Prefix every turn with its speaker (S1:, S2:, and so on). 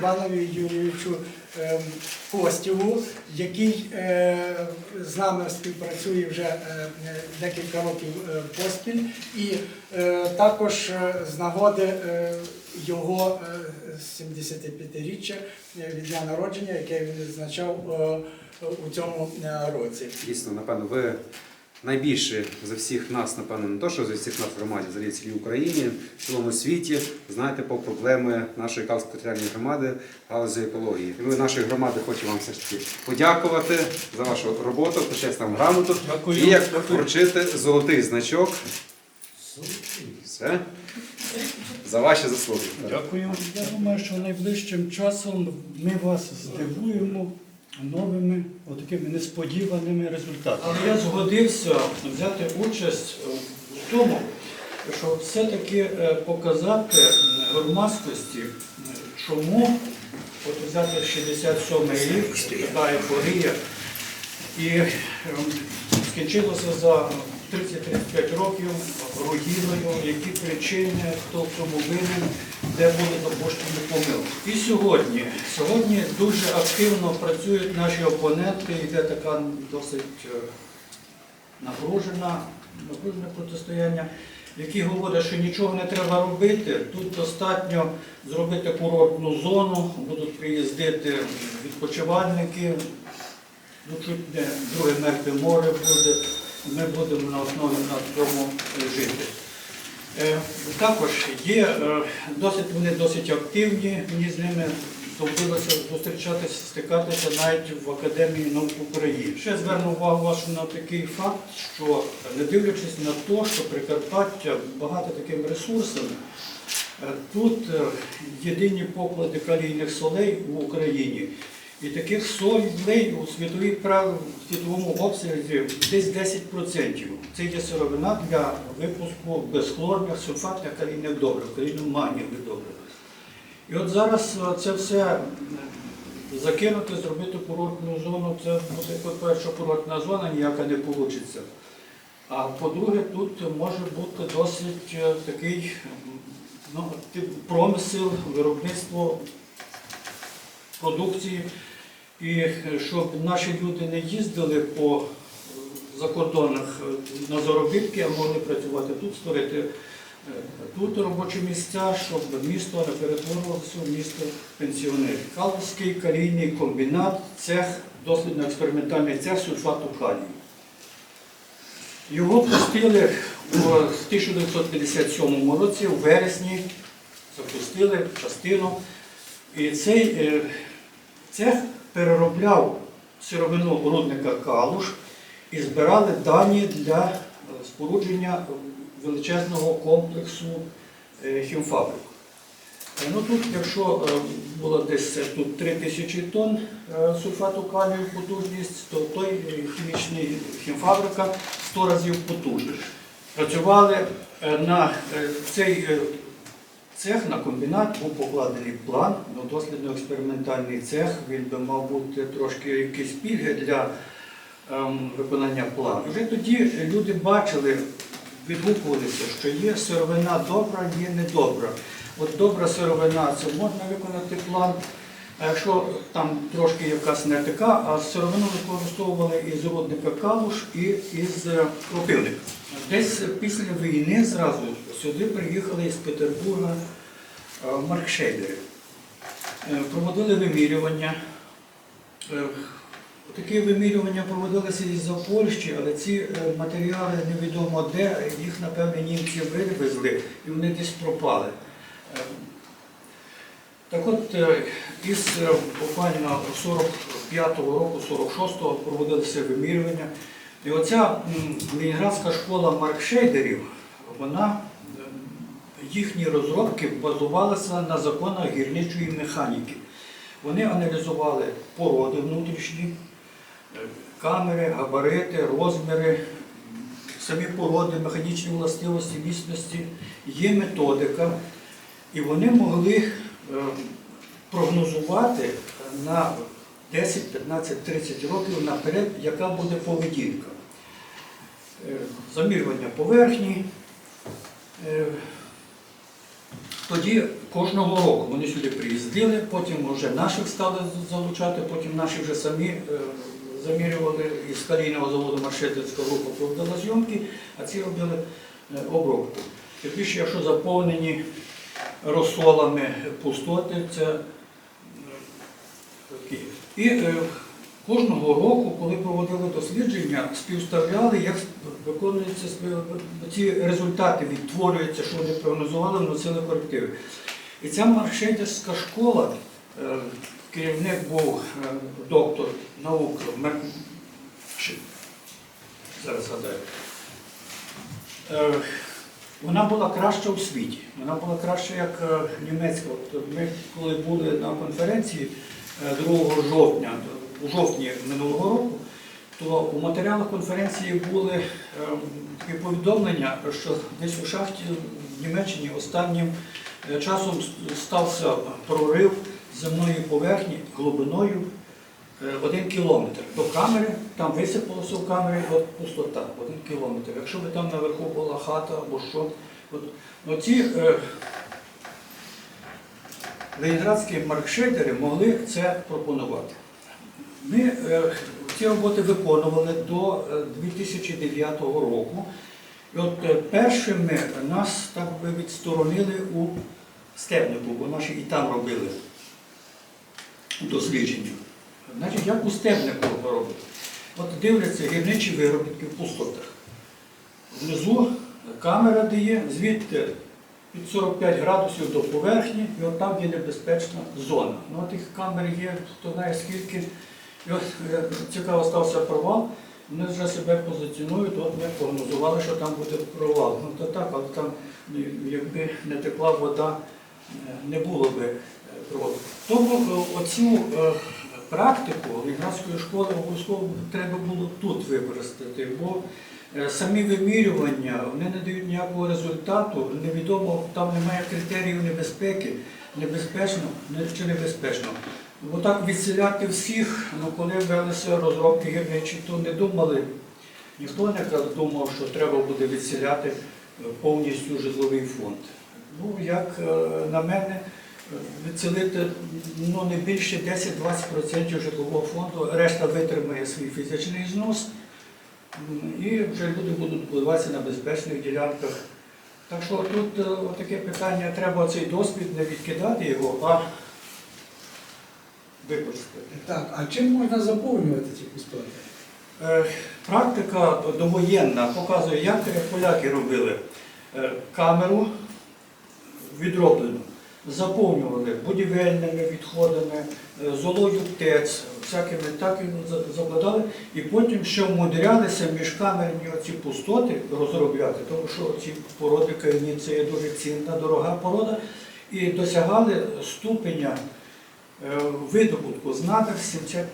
S1: Іванові Юрійовичу е, Костєву, який е, з нами співпрацює вже е, декілька років е, поспіль, і також з нагоди його е, 75-річчя від дня народження, яке він відзначав у цьому році.
S2: Дійсно, напевно, ви найбільше за всіх нас, напевно, не то, що за всіх нас в громаді, в цілій Україні, в цілому світі, знаєте про проблеми нашої територіальної громади галузі екології. І ми нашої громади хочемо вам все ж таки подякувати за вашу роботу, почесть нам грамоту
S3: Дякую.
S2: і як вручити золотий значок. Все. За ваші заслуги.
S3: Дякую. Я думаю, що найближчим часом ми вас здивуємо новими отакими несподіваними результатами. Але я згодився взяти участь в тому, щоб все-таки е, показати громадськості, е, чому от взяти 67-й рік, така ейфорія, і ем, скінчилося за 30-35 років руїною, які причини, хто в цьому винен, де були допущені помилки. І сьогодні, сьогодні дуже активно працюють наші опоненти, йде така досить е, напружена, напружене протистояння, які говорять, що нічого не треба робити. Тут достатньо зробити курортну зону, будуть приїздити відпочивальники, ну чуть не друге мертве море буде. Ми будемо на основі на цьому жити. Е, Також є е, досить, вони досить активні, мені з ними доводилося зустрічатися, стикатися навіть в Академії наук України. Ще зверну увагу вашу на такий факт, що не дивлячись на те, що Прикарпаття багато такими ресурсами, е, тут єдині поклади калійних солей в Україні. І таких солей у світовій прав- в світовому обсязі десь 10%. Це є сировина для випуску безхлорних сульфатних калійних добрив, калійно-магнієвих добрив. І от зараз е, це все е, закинути, зробити курортну зону, це буде, по-перше, курортна зона ніяка не вийде. А по-друге, тут може бути досить е, такий ну, промисел, виробництво продукції, і е, щоб наші люди не їздили по закордонах е, на заробітки, а могли працювати тут, створити е, тут робочі місця, щоб місто не перетворювалося в місто пенсіонерів. Калузький калійний комбінат, цех, дослідно-експериментальний цех сульфату калію. Його пустили у 1957 році, у вересні, запустили частину. І цей цех переробляв сировину рудника Калуш і збирали дані для е, спорудження величезного комплексу е, хімфабрик. Е, Ну, тут, якщо було десь тут 3 тисячі тонн сульфату калію потужність, то той хімічний хімфабрика 100 разів потужніше. Працювали на цей цех, на комбінат був покладений план, ну, дослідно-експериментальний цех, він би мав бути трошки якісь пільги для ем, виконання плану. Вже тоді люди бачили, відгукувалися, що є сировина добра, є недобра. От добра сировина це можна виконати план. А якщо там трошки якась не така, а сировину використовували із рудника калуш і із е, кропивника. Десь після війни зразу сюди приїхали із Петербурга е, маркшейдери. Е, Проводили вимірювання. Е, Такі вимірювання проводилися із-за Польщі, але ці матеріали невідомо де, їх, напевне, німці вивезли і вони десь пропали. Так от, із буквально 45-го року, 46-го проводилися вимірювання. І оця Ленінградська школа маркшейдерів, вона, їхні розробки базувалися на законах гірничої механіки. Вони аналізували породи внутрішні, е, камери, габарити, розміри, самі породи, механічні властивості, міцності, є методика, і вони могли е, прогнозувати на 10, 15, 30 років наперед, яка буде поведінка. Е, Замірювання поверхні, е, Тоді кожного року вони сюди приїздили, потім вже наших стали залучати, потім наші вже самі е, замірювали із калійного заводу Маршетицька група проводила зйомки, а ці робили обробку. Тим більше, якщо заповнені розсолами пустоти, це. І е, кожного року, коли проводили дослідження, співставляли, як виконуються ці результати, відтворюються, що вони прогнозували, вносили корективи. І ця маршедерська школа, е, керівник був е, доктор наук зараз згадаю. Е, Вона була краща у світі. Вона була краща як німецька. Ми коли були на конференції 2 жовтня, у жовтні минулого року, то у матеріалах конференції були е, такі повідомлення, що десь у шахті в Німеччині останнім е, часом стався прорив земної поверхні глибиною е, один кілометр до камери, там висипалося в камері от пустота, один кілометр. Якщо би там наверху була хата або що, от, оці е, ленинградські маркшейдери могли це пропонувати. Ми е, ці роботи виконували до е, 2009 року. І от е, першими нас так би відсторонили у Стебнику, бо наші і там робили дослідження. Значить, як у Стебнику робити? От дивляться гірничі виробітки в пустотах. Внизу камера дає, звідти від 45 градусів до поверхні, і от там є небезпечна зона. Ну, тих камер є, хто знає скільки. І от е, цікаво стався провал. Вони вже себе позиціонують, от ми прогнозували, що там буде провал. Ну то так, але там ну, якби не текла вода, е, не було би е, провалу. Тому е, оцю е, практику Ліградської школи обов'язково треба було тут використати, бо е, самі вимірювання вони не дають ніякого результату, невідомо, там немає критеріїв небезпеки, небезпечно чи небезпечно. Бо так відселяти всіх, ну коли велися розробки гірничі, то не думали, ніхто не думав, що треба буде відселяти е, повністю житловий фонд. Ну, як е, на мене, е, відселити ну, не більше 10-20% житлового фонду, решта витримає свій фізичний знос, і вже люди будуть будуватися на безпечних ділянках. Так що тут е, таке питання, треба цей досвід не відкидати його, а використати.
S1: Так, а чим можна заповнювати ці пустоти?
S3: Е, Практика довоєнна показує, як поляки робили Е, камеру відроблену, заповнювали будівельними відходами, е, золою птець, всякими так і за- закладали, і потім ще вмудрялися міжкамерні оці пустоти розробляти, тому що ці породи кайні це є дуже цінна, дорога порода, і досягали ступеня е, видобутку з надр 70%.